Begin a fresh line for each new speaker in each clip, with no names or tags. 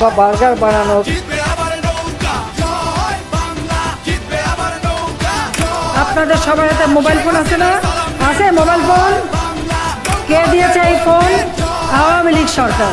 বা বার্গার বানানো আপনাদের সবার হাতে মোবাইল ফোন আছে না? আছে মোবাইল ফোন? কে দিয়েছে এই ফোন? আওয়ামী লীগ সরকার।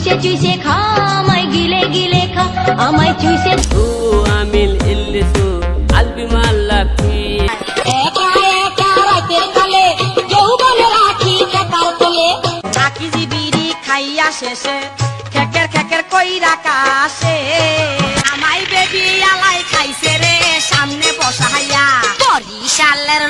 চুষে চুষে খা আমায় গিলে গিলে খা আমায় চুষে
ও আমিল ইল্লিসু আলবি মাল্লাফি
একা একা রাতের কালে যৌবনে রাখি কাকার তলে
চাকি জিবিরি খাইয়া শেষে খেকের খেকের কইরা কাশে। আমাই বেবি আলাই খাইছে রে সামনে বসাইয়া। বরিশালের